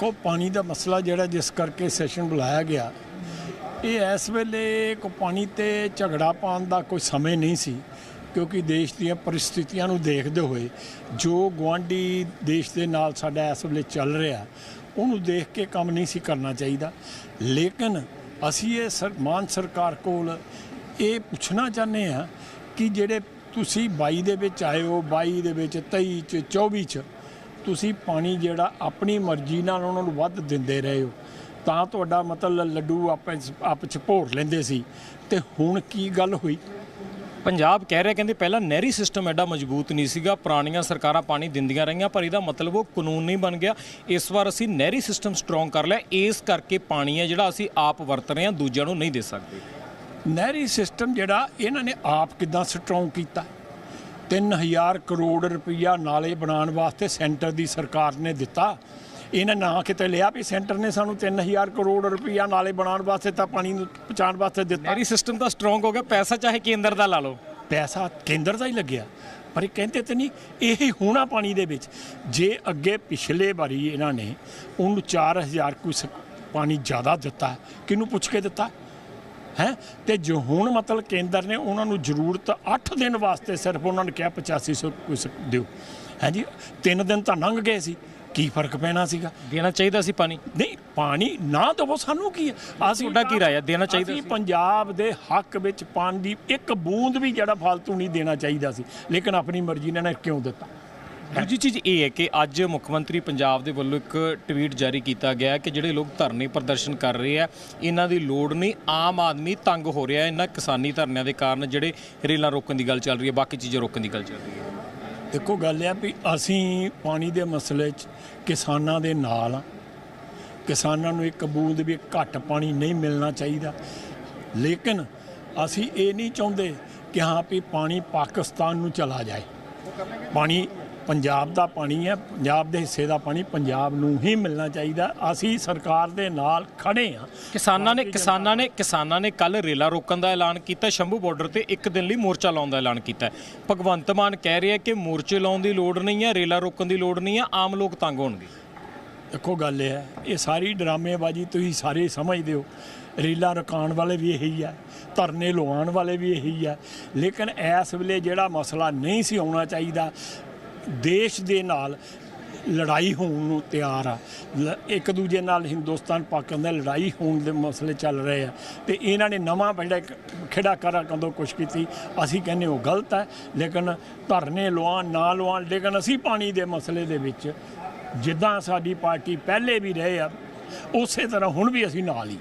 ਦੇਖੋ, ਪਾਣੀ ਦਾ ਮਸਲਾ ਜਿਹੜਾ ਜਿਸ ਕਰਕੇ ਸੈਸ਼ਨ ਬੁਲਾਇਆ ਗਿਆ, ਇਹ ਇਸ ਵੇਲੇ ਕੋ ਪਾਣੀ ਤੇ ਝਗੜਾ ਪਾਉਣ ਦਾ ਕੋਈ ਸਮੇਂ ਨਹੀਂ ਸੀ, ਕਿਉਂਕਿ ਦੇਸ਼ ਦੀਆਂ ਪਰਿਸਥਿਤੀਆਂ ਨੂੰ ਦੇਖਦੇ ਹੋਏ ਜੋ ਗੁਆਂਢੀ ਦੇਸ਼ ਦੇ ਨਾਲ ਸਾਡਾ ਇਸ ਵੇਲੇ ਚੱਲ ਰਿਹਾ, ਉਹਨੂੰ ਦੇਖ ਕੇ ਕੰਮ ਨਹੀਂ ਸੀ ਕਰਨਾ ਚਾਹੀਦਾ। ਲੇਕਿਨ ਅਸੀਂ ਇਹ ਸਰ, ਮਾਨ ਸਰਕਾਰ ਕੋਲ ਇਹ ਪੁੱਛਣਾ ਚਾਹੁੰਦੇ ਆ ਕਿ ਜਿਹੜੇ ਤੁਸੀਂ 22 ਦੇ ਵਿੱਚ ਆਏ ਹੋ 22 ਦੇ ਵਿੱਚ 23 ਚ 24 ਚ ਤੁਸੀਂ ਪਾਣੀ ਜਿਹੜਾ ਆਪਣੀ ਮਰਜ਼ੀ ਨਾਲ ਉਹਨਾਂ ਨੂੰ ਵੱਧ ਦਿੰਦੇ ਰਹੇ ਹੋ। ਤਾਂ ਤੁਹਾਡਾ ਮਤਲਬ ਲੱਡੂ ਆਪਸ ਆਪ ਚ ਭੋਰ ਲੈਂਦੇ ਸੀ। ਤੇ ਹੁਣ ਕੀ ਗੱਲ ਹੋਈ? ਪੰਜਾਬ ਕਹਿ ਰਿਹਾ ਕਹਿੰਦੇ ਪਹਿਲਾਂ ਨਹਿਰੀ ਸਿਸਟਮ ਐਡਾ ਮਜ਼ਬੂਤ ਨਹੀਂ ਸੀਗਾ। ਪੁਰਾਣੀਆਂ ਸਰਕਾਰਾਂ ਪਾਣੀ ਦਿੰਦੀਆਂ ਰਹੀਆਂ ਪਰ ਇਹਦਾ ਮਤਲਬ ਉਹ ਕਾਨੂੰਨ ਨਹੀਂ ਬਣ ਗਿਆ। ਇਸ ਵਾਰ ਅਸੀਂ ਨਹਿਰੀ ਸਿਸਟਮ ਸਟਰੋਂਗ ਕਰ ਲਿਆ। ਇਸ ਕਰਕੇ ਪਾਣੀ ਹੈ ਜਿਹੜਾ ਅਸੀਂ ਆਪ ਵਰਤ ਰਹੇ ਹਾਂ ਦੂਜਿਆਂ ਨੂੰ ਨਹੀਂ ਦੇ ਸਕਦੇ। ਨਹਿਰੀ ਸਿਸਟਮ ਜਿਹੜਾ ਇਹਨਾਂ ਨੇ ਆਪ ਕਿਦਾਂ ਸਟਰੋਂਗ ਕੀਤਾ? 3000 ਕਰੋੜ ਰੁਪਈਆ ਨਾਲੇ ਬਣਾਉਣ ਵਾਸਤੇ ਸੈਂਟਰ ਦੀ ਸਰਕਾਰ ਨੇ ਦਿੱਤਾ। ਇਹਨਾਂ ਨਾ ਕਿਤੇ ਲਿਆ ਵੀ ਸੈਂਟਰ ਨੇ ਸਾਨੂੰ 3000 ਕਰੋੜ ਰੁਪਈਆ ਨਾਲੇ ਬਣਾਉਣ ਵਾਸਤੇ ਤਾਂ ਪਾਣੀ ਨੂੰ ਪਹੁੰਚਾਉਣ ਵਾਸਤੇ ਦਿੱਤਾ। ਨਹਿਰੀ ਸਿਸਟਮ ਤਾਂ ਸਟਰੋਂਗ ਹੋ ਗਿਆ ਪੈਸਾ ਚਾਹੇ ਕੇਂਦਰ ਦਾ ਲਾ ਲਓ। ਪੈਸਾ ਕੇਂਦਰ ਦਾ ਹੀ ਲੱਗਿਆ। ਪਰ ਇਹ ਕਹਿੰਦੇ ਤੇ ਨਹੀਂ ਇਹ ਹੋਣਾ ਪਾਣੀ ਦੇ ਵਿੱਚ। ਜੇ ਅੱਗੇ ਪਿਛਲੇ ਵਾਰੀ ਇਹਨਾਂ ਨੇ ਉਹਨੂੰ 4000 ਕੁਛ ਪਾਣੀ ਜ਼ਿਆਦਾ ਦਿੱਤਾ ਕਿਹਨੂੰ ਪੁੱਛ ਕੇ ਦਿੱਤਾ? ਹੈ ਤੇ ਜੋ ਹੁਣ ਮਤਲਬ ਕੇਂਦਰ ਨੇ ਉਹਨਾਂ ਨੂੰ ਜ਼ਰੂਰਤ 8 ਦਿਨ ਵਾਸਤੇ ਸਿਰਫ ਉਹਨਾਂ ਨੇ ਕਿਹਾ 8500 ਕੁਛ ਦਿਓ। ਹੈ ਜੀ? 3 ਦਿਨ ਤਾਂ ਲੰਘ ਗਏ ਸੀ। ਕੀ ਫ਼ਰਕ ਪੈਣਾ ਸੀਗਾ? ਦੇਣਾ ਚਾਹੀਦਾ ਸੀ ਪਾਣੀ। ਨਹੀਂ ਪਾਣੀ ਨਾ ਦਵੋ ਸਾਨੂੰ ਕੀ ਅਸੀਂ ਤੁਹਾਡਾ ਕੀ ਹੈ? ਦੇਣਾ ਚਾਹੀਦਾ ਸੀ? ਪੰਜਾਬ ਦੇ ਹੱਕ ਵਿੱਚ ਪਾਣੀ ਦੀ ਇੱਕ ਬੂੰਦ ਵੀ ਜਿਹੜਾ ਫालतू ਨਹੀਂ ਦੇਣਾ ਚਾਹੀਦਾ ਸੀ। ਲੇਕਿਨ ਆਪਣੀ ਮਰਜ਼ੀ ਨਾਲ ਕਿਉਂ ਦਿੱਤਾ? ਦੂਜੀ ਚੀਜ਼ ਇਹ ਹੈ ਕਿ ਅੱਜ ਮੁੱਖ ਮੰਤਰੀ ਪੰਜਾਬ ਦੇ ਵੱਲੋਂ ਇੱਕ ਟਵੀਟ ਜਾਰੀ ਕੀਤਾ ਗਿਆ ਕਿ ਜਿਹੜੇ ਲੋਕ ਧਰਨੇ ਪ੍ਰਦਰਸ਼ਨ ਕਰ ਰਹੇ ਆ, ਇਹਨਾਂ ਦੀ ਲੋੜ ਨਹੀਂ, ਆਮ ਆਦਮੀ ਤੰਗ ਹੋ ਰਿਹਾ ਇਹਨਾਂ ਕਿਸਾਨੀ ਧਰਨਿਆਂ ਦੇ ਕਾਰਨ ਜਿਹੜੇ ਰੇਲਾਂ ਰੋਕਣ ਦੀ ਗੱਲ ਚੱਲ ਰਹੀ ਹੈ, ਬਾਕੀ ਚੀਜ਼ਾਂ ਰੋਕਣ ਦੀ ਗੱਲ ਚੱਲ ਰਹੀ ਹੈ। ਦੇਖੋ, ਗੱਲ ਹੈ ਵੀ ਅਸੀਂ ਪਾਣੀ ਦੇ ਮਸਲੇ 'ਚ ਕਿਸਾਨਾਂ ਦੇ ਨਾਲ ਆ। ਕਿਸਾਨਾਂ ਨੂੰ ਇੱਕ ਬੂੰਦ ਵੀ ਘੱਟ ਪਾਣੀ ਨਹੀਂ ਮਿਲਣਾ ਚਾਹੀਦਾ। ਲੇਕਿਨ ਅਸੀਂ ਇਹ ਨਹੀਂ ਚਾਹੁੰਦੇ ਕਿ ਹਾਂ ਵੀ ਪਾਣੀ ਪਾਕਿਸਤਾਨ ਨੂੰ ਚਲਾ ਜਾਏ। ਪਾਣੀ ਪੰਜਾਬ ਦਾ ਪਾਣੀ ਹੈ ਪੰਜਾਬ ਦੇ ਹਿੱਸੇ ਦਾ ਪਾਣੀ ਪੰਜਾਬ ਨੂੰ ਹੀ ਮਿਲਣਾ ਚਾਹੀਦਾ। ਅਸੀਂ ਸਰਕਾਰ ਦੇ ਨਾਲ ਖੜੇ ਹਾਂ। ਕਿਸਾਨਾਂ ਨੇ ਕਿਸਾਨਾਂ ਨੇ ਕਿਸਾਨਾਂ ਨੇ ਕੱਲ ਰੇਲਾ ਰੋਕਣ ਦਾ ਐਲਾਨ ਕੀਤਾ ਸ਼ੰਭੂ ਬਾਰਡਰ ਤੇ ਇੱਕ ਦਿਨ ਲਈ ਮੋਰਚਾ ਲਾਉਣ ਦਾ ਐਲਾਨ ਕੀਤਾ। ਭਗਵੰਤ ਮਾਨ ਕਹਿ ਰਿਹਾ ਕਿ ਮੋਰਚੇ ਲਾਉਣ ਦੀ ਲੋੜ ਨਹੀਂ ਹੈ ਰੇਲਾ ਰੋਕਣ ਦੀ ਲੋੜ ਨਹੀਂ ਹੈ ਆਮ ਲੋਕ ਤੰਗ ਹੋਣਗੇ। ਦੇਖੋ ਗੱਲ ਇਹ ਹੈ ਇਹ ਸਾਰੀ ਡਰਾਮੇਬਾਜ਼ੀ ਤੁਸੀਂ ਸਾਰੇ ਸਮਝਦੇ ਹੋ। ਰੀਲਾਂ ਰਕਾਉਣ ਵਾਲੇ ਵੀ ਇਹੀ ਹੈ ਧਰਨੇ ਲਵਾਉਣ ਵਾਲੇ ਵੀ ਇਹੀ ਹੈ। ਲੇਕਿਨ ਇਸ ਵੇਲੇ ਜਿਹੜਾ ਮਸਲਾ ਨਹੀਂ ਸੀ ਆਉਣਾ ਚਾਹੀਦਾ ਦੇਸ਼ ਦੇ ਨਾਲ ਲੜਾਈ ਹੋਣ ਨੂੰ ਤਿਆਰ ਆ। ਲ- ਇੱਕ ਦੂਜੇ ਨਾਲ ਹਿੰਦੁਸਤਾਨ ਪਾਕਿਸਤਾਨ ਦੀ ਲੜਾਈ ਹੋਣ ਦੇ ਮਸਲੇ ਚੱਲ ਰਹੇ ਆ। ਤੇ ਇਹਨਾਂ ਨੇ ਨਵਾਂ ਜਿਹੜਾ ਇੱਕ ਖੇੜਾ ਕਰਾ ਕੰਦੋਂ ਕੁਛ ਕੀਤੀ, ਅਸੀਂ ਕਹਿੰਦੇ ਉਹ ਗਲਤ ਹੈ ਲੇਕਿਨ ਧਰਨੇ ਲਵਾਉਣ ਨਾ ਲਵਾਉਣ ਲੇਕਿਨ ਅਸੀਂ ਪਾਣੀ ਦੇ ਮਸਲੇ ਦੇ ਵਿੱਚ ਜਿੱਦਾਂ ਸਾਡੀ ਪਾਰਟੀ ਪਹਿਲੇ ਵੀ ਰਹੇ ਆ, ਉਸੇ ਤਰ੍ਹਾਂ ਹੁਣ ਵੀ ਅਸੀਂ ਨਾਲ ਹੀ।